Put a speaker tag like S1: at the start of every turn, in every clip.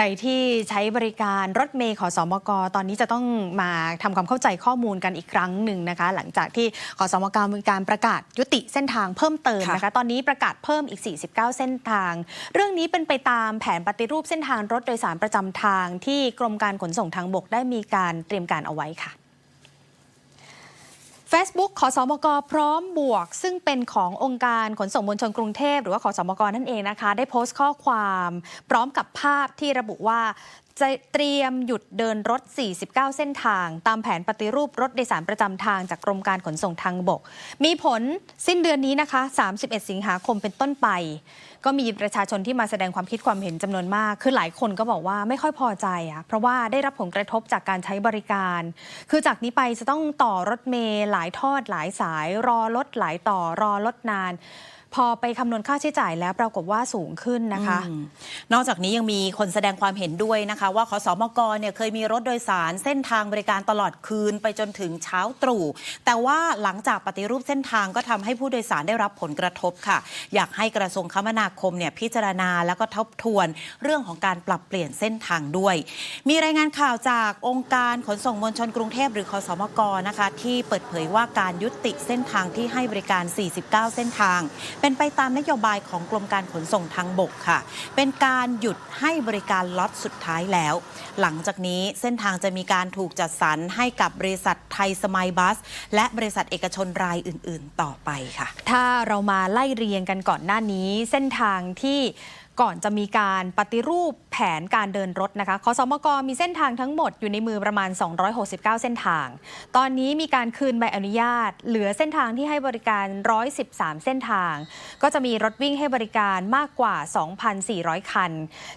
S1: ใครที่ใช้บริการรถเมย์ขอสมก ตอนนี้จะต้องมาทำความเข้าใจข้อมูลกันอีกครั้งหนึ่งนะคะ หลังจากที่ขอสมกมีการประกาศยุติเส้นทางเพิ่มเติมนะคะ ตอนนี้ประกาศเพิ่มอีก 49 เส้นทาง เรื่องนี้เป็นไปตามแผนปฏิรูปเส้นทางรถโดยสารประจำทางที่กรมการขนส่งทางบกได้มีการเตรียมการเอาไว้ค่ะ Facebook ขอสมกพร้อมบวก ซึ่งเป็นขององค์การขนส่งมวลชนกรุงเทพหรือว่าขอสมกนั่นเองนะคะ ได้โพสต์ข้อความ พร้อมกับภาพที่ระบุว่า จะเตรียมหยุดเดินรถ 49 เส้นทาง ตามแผนปฏิรูปรถโดยสารประจำทางจากกรมการขนส่งทางบก มีผลสิ้นเดือนนี้นะคะ 31 สิงหาคมเป็นต้นไป ก็มีประชาชนที่มาแสดงความคิดความเห็นจำนวนมาก คือหลายคนก็บอกว่าไม่ค่อยพอใจอะเพราะว่าได้รับผลกระทบจากการใช้บริการ คือจากนี้ไปจะต้องต่อรถเมล์หลายทอดหลายสาย รอรถหลายต่อรอรถนานพอไปคำนวณค่าใช้จ่ายแล้วปรากฏว่าสูงขึ้นนะคะ
S2: อนอกจากนี้ยังมีคนแสดงความเห็นด้วยนะคะ ว่าขอสมกเนี่ยเคยมีรถโดยสารเส้นทางบริการตลอดคืนไปจนถึงเช้าตรู่แต่ว่าหลังจากปฏิรูปเส้นทางก็ทำให้ผู้โดยสารได้รับผลกระทบค่ะ อยากให้กระทรวงคมนาคมเนี่ยพิจารณาแล้วก็ทบทวนเรื่องของการปรับเปลี่ยนเส้นทางด้วย มีรายงานข่าวจากองค์การขนส่งมวลชนกรุงเทพหรือขอสมกนะคะ ที่เปิดเผยว่าการยุติเส้นทางที่ให้บริการ 49 เส้นทางเป็นไปตามนโยบายของกรมการขนส่งทางบกค่ะ เป็นการหยุดให้บริการล็อตสุดท้ายแล้ว หลังจากนี้เส้นทางจะมีการถูกจัดสรรให้กับบริษัทไทยสมัยบัส และบริษัทเอกชนรายอื่น ๆ ต่อไปค่ะ
S1: ถ้าเรามาไล่เรียงกันก่อนหน้านี้ เส้นทางที่ ก่อนจะมีการปฏิรูปแผนการเดินรถนะคะขอสมกมีเส้นทางทั้งหมดอยู่ในมือประมาณ 269 เส้นทาง ตอนนี้มีการคืนใบอนุญาต เหลือเส้นทางที่ให้บริการ 113 เส้นทาง ก็จะมีรถวิ่งให้บริการมากกว่า 2,400 คัน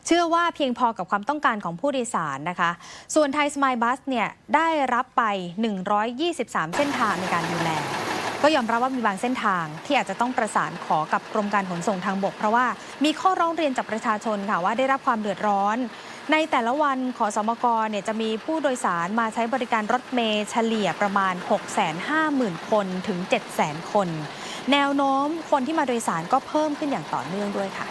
S1: เชื่อว่าเพียงพอกับความต้องการของผู้โดยสารนะคะ ส่วนไทยสมายบัสเนี่ยได้รับไป 123 เส้นทางในการดูแล ก็ยอมรับว่ามีบางเส้นทางที่อาจจะต้องประสานขอกับกรมการขนส่งทางบก เพราะว่ามีข้อร้องเรียนจากประชาชนค่ะว่าได้รับความเดือดร้อน ในแต่ละวันขอสมกเนี่ยจะมีผู้โดยสารมาใช้บริการรถเมล์เฉลี่ยประมาณ 650,000 คนถึง 700,000 คน แนวโน้มคนที่มาโดยสารก็เพิ่มขึ้นอย่างต่อเนื่องด้วยค่ะ